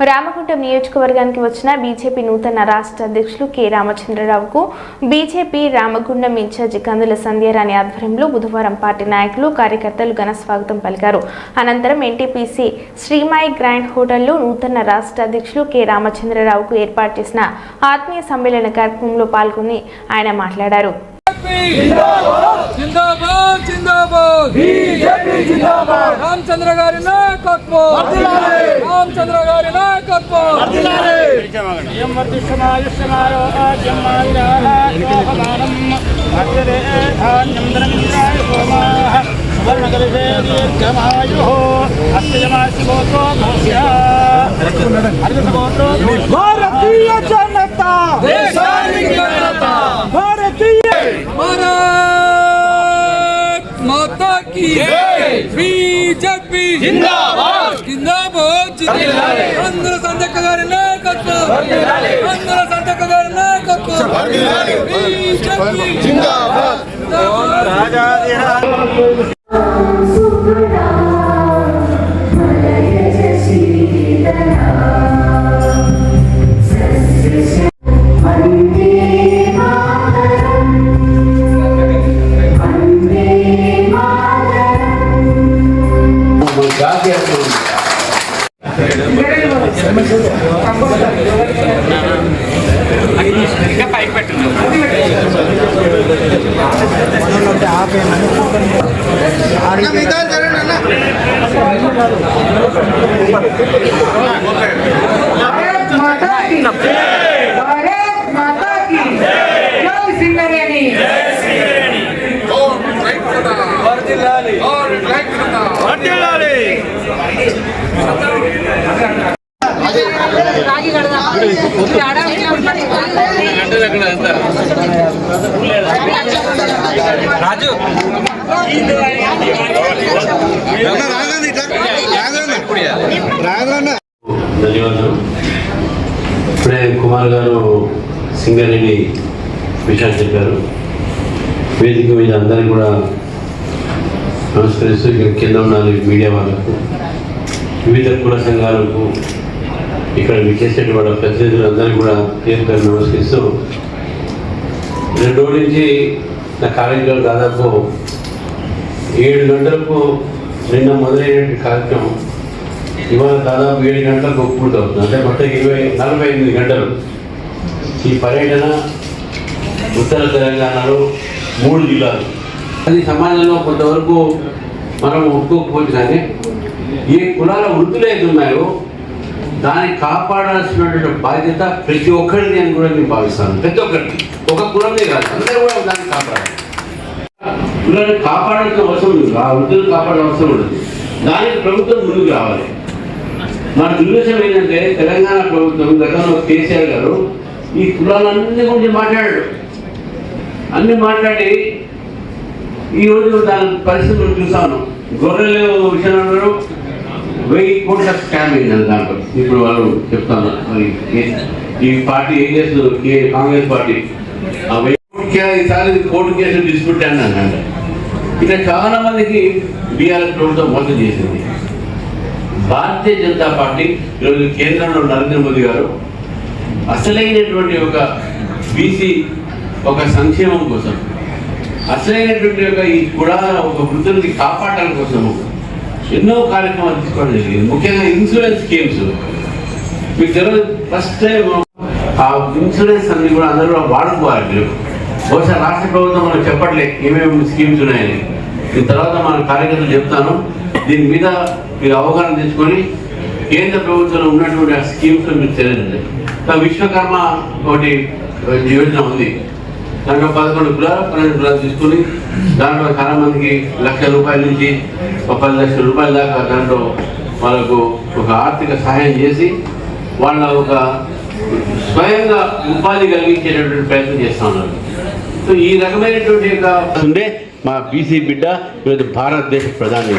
రామగుండం నియోజకవర్గానికి వచ్చిన బీజేపీ నూతన రాష్ట్ర అధ్యక్షులు K రామచంద్రరావుకు BJP Ramagundam in charge Kandula Sandhyarani ఆధ్వర్యంలో బుధవారం పార్టీ నాయకులు కార్యకర్తలు ఘన స్వాగతం పలికారు. అనంతరం ఎన్టీపీసీ శ్రీమాయి గ్రాండ్ హోటల్లో నూతన రాష్ట్ర అధ్యక్షులు కె రామచంద్రరావుకు ఏర్పాటు చేసిన ఆత్మీయ సమ్మేళన కార్యక్రమంలో పాల్గొని ఆయన మాట్లాడారు. జిందాబాద్! జిందాబాద్! బీజేపీ జిందాబాద్! రామచంద్ర గారి నాయకత్వం! రామచంద్ర గారి నాయకత్వం! భారతీయ జనతా కీ బీజేపీ! జిందాబాద్! జిందాబాద్! జిందాబాద్ ఆంధ్ర సంజక్క గారి నాయకత్వం! ఆంధ్ర సంజక్క గారి నాయకత్వం! బీజేపీ! జిందాబాద్! వందే भारत माता की भारत माता की जय రాజు. ధన్యవాదాలు. ఇప్పుడే కుమార్ గారు సింగరేణి విషయాలు చెప్పారు. వేదిక మీద అందరికీ కూడా నమస్కరిస్తూ ఇక్కడ కింద ఉన్నారు మీడియా వాళ్ళకు వివిధ కుల సంఘాలకు ఇక్కడ విచ్చేసేటి వాళ్ళ ప్రతినిధులందరికీ కూడా పేరు పేరు నమస్కరిస్తూ రెండు రోజుల నుంచి నా కార్యక్రమం దాదాపు ఏడు గంటలకు నిన్న మొదలైనటువంటి కార్యక్రమం. ఇవాళ దాదాపు ఏడు గంటలకు పూర్తి అవుతుంది. అంటే మొత్తం ఇరవై నలభై ఎనిమిది గంటలు. ఈ పర్యటన ఉత్తర తెలంగాణలో మూడు జిల్లాలు. అది సమాజంలో కొంతవరకు మనం ఒప్పుకోకపోవచ్చు కానీ ఏ కులాల వృత్తులు అయితే ఉన్నాయో దాన్ని కాపాడాల్సినటువంటి బాధ్యత ప్రతి ఒక్కరిని అని కూడా నేను భావిస్తాను. ప్రతి ఒక్కరికి ఒక కులమే కాదు అందరూ కూడా దాన్ని కాపాడాలి. కులాన్ని కాపాడాల్సిన అవసరం ఉంది ఆ వృద్ధులు కాపాడాల్సిన అవసరం ఉండదు దానికి ప్రభుత్వం ముందుకు రావాలి. మన దుర్దేశం ఏంటంటే తెలంగాణ ప్రభుత్వం గతంలో కేసీఆర్ గారు ఈ కులాలన్నీ గురించి మాట్లాడాడు. అన్ని మాట్లాడి ఈ దాని పరిస్థితులు చూసాను గొర్రెలు విషయంలో వెయ్యి కోట్ల స్కామ్ అయింది దాంట్లో ఇప్పుడు వాళ్ళు చెప్తాను. మరి ఏ- ఈ పార్టీ ఏం చేస్తుంది కాంగ్రెస్ పార్టీ? ఆ వెయ్యి ఈసారి కోర్టు కేసు డిస్ప్యూట్ అని అన్నాడు. ఇట్లా చాలా మందికి బీఆర్ఎస్ ప్రభుత్వం మోసం చేసింది. భారతీయ జనతా పార్టీ ఈరోజు కేంద్రంలో నరేంద్ర మోదీ గారు అసలైనటువంటి ఒక బీసీ ఒక సంక్షేమం కోసం అసలైనటువంటి ఒక ఈ కూడా ఒక వృద్ధుని కాపాడటం కోసము ఎన్నో కార్యక్రమాలు తీసుకోవడం జరిగింది. ముఖ్యంగా ఇన్సూరెన్స్ స్కీమ్స్ మీకు తెలియదు ఫస్ట్ టైం ఆ ఇన్సూరెన్స్ అన్ని కూడా అందరూ కూడా వాడుకోవాలి మీరు. బహుశా రాష్ట్ర ప్రభుత్వం మనకు చెప్పట్లే ఏమేమి స్కీమ్స్ ఉన్నాయని. దీని తర్వాత మన కార్యకర్తలు చెప్తాను. దీని మీద మీరు అవగాహన తెచ్చుకొని కేంద్ర ప్రభుత్వంలో ఉన్నటువంటి ఆ స్కీమ్స్ మీకు తెలియదు విశ్వకర్మ ఒకటి యోజన ఉంది. దాంట్లో పదకొండు కులాలు పన్నెండు కులాలు తీసుకుని దాంట్లో చాలా మందికి లక్ష రూపాయల నుంచి ఒక పది లక్షల రూపాయల దాకా దాంట్లో వాళ్ళకు ఒక ఆర్థిక సహాయం చేసి వాళ్ళ ఒక స్వయంగా ఉపాధి కలిగించేటటువంటి ప్రయత్నం చేస్తా ఉన్నారు. సో ఈ రకమైనటువంటి ఒక ఉండే మా బీసీ బిడ్డ ఈరోజు భారతదేశ ప్రధాని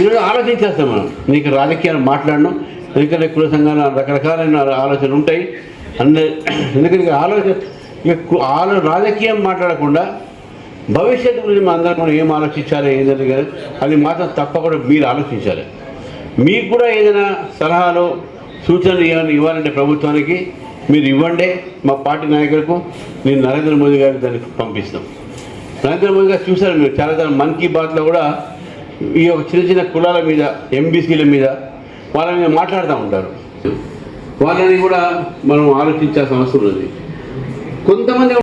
ఈరోజు ఆలోచించేస్తాం మనం. నీకు రాజకీయాలు మాట్లాడడం ఎందుకంటే కుల సంఘాలు రకరకాలైన ఆలోచనలు ఉంటాయి. అందరి ఎందుకంటే ఆలోచన ఇక ఆలో రాజకీయం మాట్లాడకుండా భవిష్యత్తు గురించి మనం అందరం మనం ఏం ఆలోచించాలి ఏంటంటే అది మాత్రం తప్పకుండా మీరు ఆలోచించాలి. మీకు కూడా ఏదైనా సలహాలు సూచనలు ఏమైనా ఇవ్వాలంటే ప్రభుత్వానికి మీరు ఇవ్వండి. మా పార్టీ నాయకులకు నేను నరేంద్ర మోదీ గారికి దానికి పంపిస్తాం. నరేంద్ర మోదీ గారు చూశారు మీరు చాలా చాలా మన్ కీ బాత్లో కూడా ఈ యొక్క చిన్న చిన్న కులాల మీద ఎంబీసీల మీద వాళ్ళ మీద మాట్లాడుతూ ఉంటారు. వాళ్ళని కూడా మనం ఆలోచించాల్సిన అవసరం ఉంది కొంతమంది